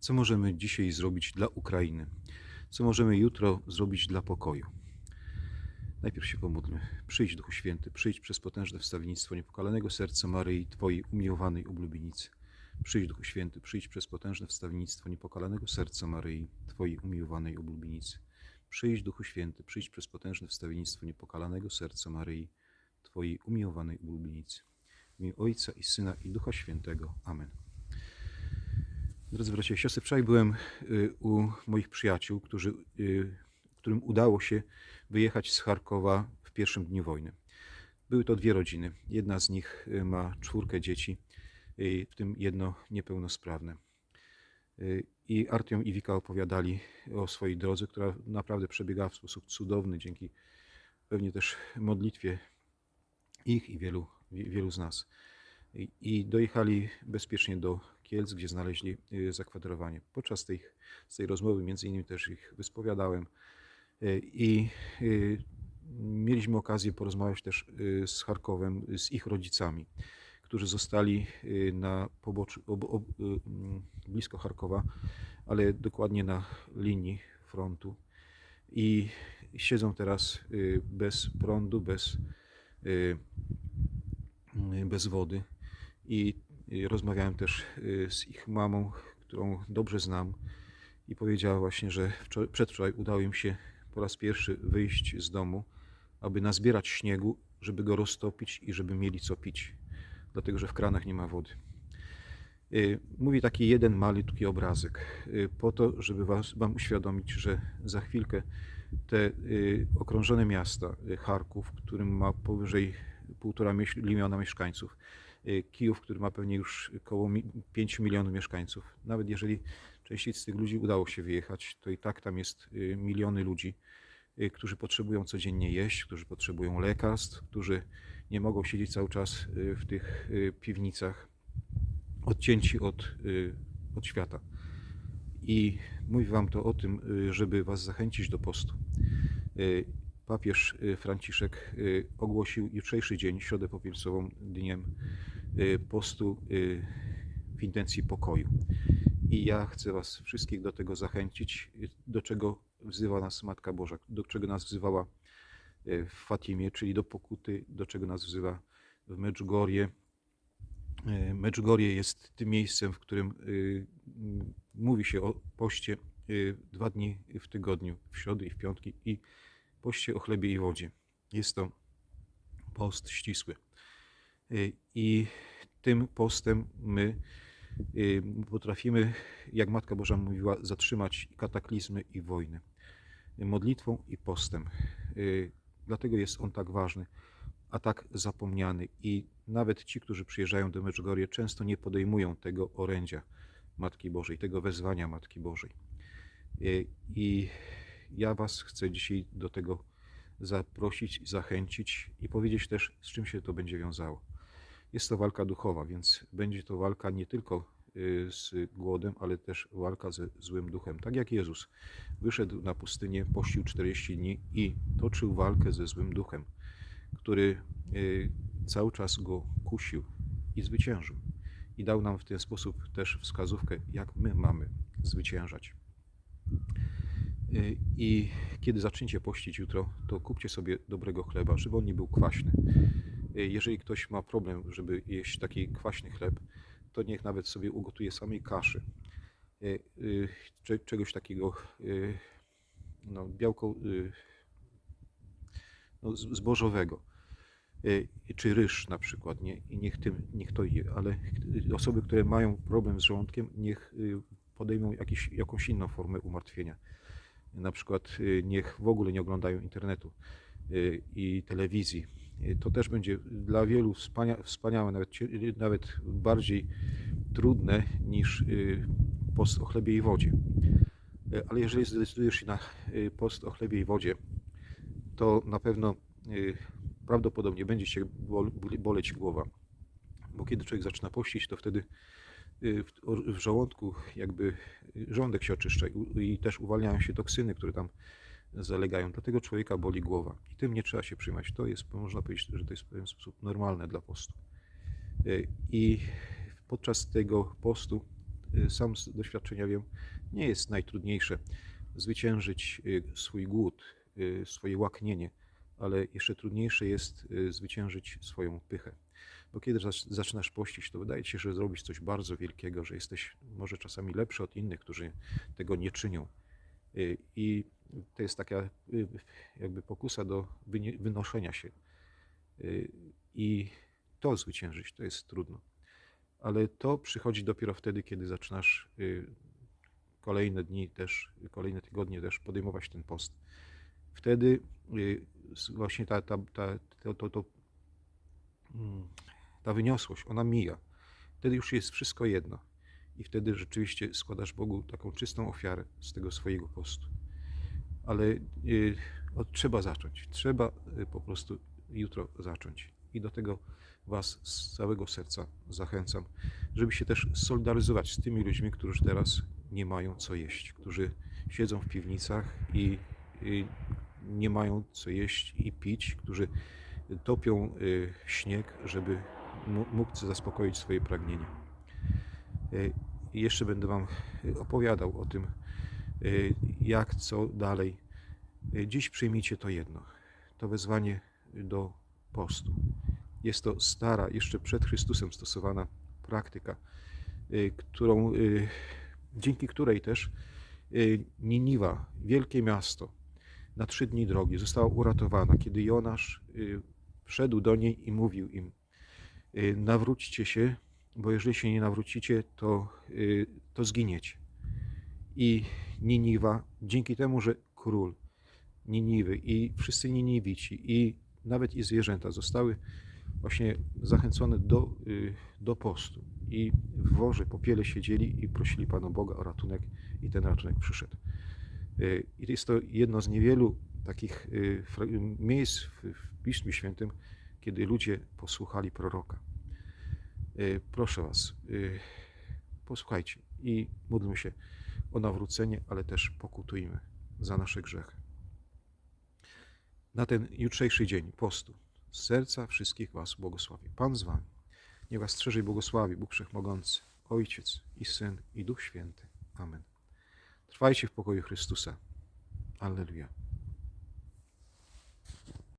Co możemy dzisiaj zrobić dla Ukrainy? Co możemy jutro zrobić dla pokoju? Najpierw się pomódlmy. Przyjdź Duchu Święty, przyjdź przez potężne wstawiennictwo niepokalanego serca Maryi, Twojej umiłowanej ublubienicy. Przyjdź Duchu Święty, przyjdź przez potężne wstawiennictwo niepokalanego serca Maryi, Twojej umiłowanej ublubienicy. Przyjdź Duchu Święty, przyjdź przez potężne wstawiennictwo niepokalanego serca Maryi, Twojej umiłowanej ublubienicy. W imię Ojca i Syna i Ducha Świętego. Amen. Drodzy bracia i siostry, wczoraj byłem y, u moich przyjaciół, którzy, y, którym udało się wyjechać z Charkowa w pierwszym dniu wojny. Były to dwie rodziny. Jedna z nich y, ma czwórkę dzieci, w tym jedno niepełnosprawne. I Artiom i Wika opowiadali o swojej drodze, która naprawdę przebiegała w sposób cudowny, dzięki pewnie też modlitwie ich i wielu, wie- wielu z nas. I dojechali bezpiecznie do Kielc, gdzie znaleźli y, zakwaterowanie. Podczas tej, tej rozmowy między innymi też ich wyspowiadałem Y, i y, mieliśmy okazję porozmawiać też z Charkowem, z ich rodzicami, którzy zostali na poboczu, ob, ob, mm, blisko Charkowa, ale dokładnie na linii frontu i siedzą teraz bez prądu, bez, bez wody i rozmawiałem też y, z ich mamą, którą dobrze znam. I powiedziała właśnie, że wczor- przedwczoraj udało im się po raz pierwszy wyjść z domu, aby nazbierać śniegu, żeby go roztopić i żeby mieli co pić, dlatego że w kranach nie ma wody. Y, Mówi taki jeden malutki obrazek, y, po to, żeby was, Wam uświadomić, że za chwilkę te okrążone miasta, Charków, którym ma powyżej 1,5 miliona mieszkańców, Kijów, który ma pewnie już około 5 milionów mieszkańców, nawet jeżeli części z tych ludzi udało się wyjechać, to i tak tam jest y, miliony ludzi, y, którzy potrzebują codziennie jeść, którzy potrzebują lekarstw, którzy nie mogą siedzieć cały czas y, w tych y, piwnicach, odcięci od, y, od świata. I mówię Wam to o tym, y, żeby Was zachęcić do postu. Y, Papież y, Franciszek y, ogłosił jutrzejszy dzień, środę popielcową, dniem y, postu y, w intencji pokoju. I ja chcę Was wszystkich do tego zachęcić, y, do czego wzywa nas Matka Boża, do czego nas wzywała y, w Fatimie, czyli do pokuty, do czego nas wzywa w Medjugorje. Y, Medjugorje jest tym miejscem, w którym y, mówi się o poście y, dwa dni w tygodniu, w środy i w piątki i poście o chlebie i wodzie. Jest to post ścisły. Y, I tym postem my y, potrafimy, jak Matka Boża mówiła, zatrzymać kataklizmy i wojny. Modlitwą i postem. Y, Dlatego jest on tak ważny, a tak zapomniany. I nawet ci, którzy przyjeżdżają do Medjugorje, często nie podejmują tego orędzia Matki Bożej, tego wezwania Matki Bożej. I ja Was chcę dzisiaj do tego zaprosić, zachęcić i powiedzieć też, z czym się to będzie wiązało. Jest to walka duchowa, więc będzie to walka nie tylko y, z głodem, ale też walka ze złym duchem. Tak jak Jezus wyszedł na pustynię, pościł 40 dni i toczył walkę ze złym duchem, który y, cały czas go kusił i zwyciężył. I dał nam w ten sposób też wskazówkę, jak my mamy zwyciężać. Y, I kiedy zaczniecie pościć jutro, to kupcie sobie dobrego chleba, żeby on nie był kwaśny. Y, Jeżeli ktoś ma problem, żeby jeść taki kwaśny chleb, to niech nawet sobie ugotuje samej kaszy. Y, y, cze- Czegoś takiego, no, białko no, zbożowego. Czy ryż na przykład, nie? I niech, tym, niech to je, ale osoby, które mają problem z żołądkiem, niech podejmą jakiś, jakąś inną formę umartwienia. Na przykład niech w ogóle nie oglądają internetu i telewizji. Y, To też będzie dla wielu wspania, wspaniałe, nawet, y, nawet bardziej trudne niż y, post o chlebie i wodzie. Ale jeżeli zdecydujesz się na post o chlebie i wodzie, to na pewno prawdopodobnie będzie cię bol- boleć głowa. Bo kiedy człowiek zaczyna pościć, to wtedy w, żołądku jakby żołądek się oczyszcza i też uwalniają się toksyny, które tam zalegają. Dlatego człowieka boli głowa. I tym nie trzeba się przejmować. To jest, można powiedzieć, że to jest w pewien sposób normalne dla postu. Y, I podczas tego postu y, sam z doświadczenia wiem, nie jest najtrudniejsze zwyciężyć y, swój głód, swoje łaknienie, ale jeszcze trudniejsze jest zwyciężyć swoją pychę. Bo kiedy zac- zaczynasz pościć, to wydaje ci się, że zrobisz coś bardzo wielkiego, że jesteś może czasami lepszy od innych, którzy tego nie czynią. I to jest taka y, jakby pokusa do wynoszenia się. Y, I to zwyciężyć to jest trudno. Ale to przychodzi dopiero wtedy, kiedy zaczynasz y, kolejne dni też, kolejne tygodnie też podejmować ten post. Wtedy właśnie ta, ta, ta, to, to, to, mm, ta wyniosłość, ona mija. Wtedy już jest wszystko jedno. I wtedy rzeczywiście składasz Bogu taką czystą ofiarę z tego swojego postu. Ale y, o, trzeba zacząć. Trzeba y, po prostu jutro zacząć. I do tego Was z całego serca zachęcam, żeby się też solidaryzować z tymi ludźmi, którzy teraz nie mają co jeść, którzy siedzą w piwnicach i, i nie mają co jeść i pić, którzy topią y, śnieg, żeby mógł zaspokoić swoje pragnienia. Y, jeszcze będę Wam y, opowiadał o tym, y, jak, co dalej. Y, Dziś przyjmijcie to jedno, to wezwanie do postu. Jest to stara, jeszcze przed Chrystusem stosowana praktyka, y, którą, y, dzięki której też y, Niniwa, wielkie miasto, na trzy dni drogi została uratowana, kiedy Jonasz y, wszedł do niej i mówił im: y, Nawróćcie się, bo jeżeli się nie nawrócicie, to, y, to zginiecie. I Niniwa, dzięki temu, że król Niniwy i wszyscy Niniwici i nawet i zwierzęta zostały właśnie zachęcone do, y, do postu i w worze popiele siedzieli i prosili Pana Boga o ratunek i ten ratunek przyszedł. Y, I jest to jedno z niewielu takich y, miejsc w, Piśmie Świętym, kiedy ludzie posłuchali proroka. Proszę Was, posłuchajcie i módlmy się o nawrócenie, ale też pokutujmy za nasze grzechy. Na ten jutrzejszy dzień postu z serca wszystkich Was błogosławię. Pan z Wami. Niech Was strzeże i błogosławi Bóg Wszechmogący, Ojciec i Syn i Duch Święty. Amen. Trwajcie w pokoju Chrystusa. Alleluja.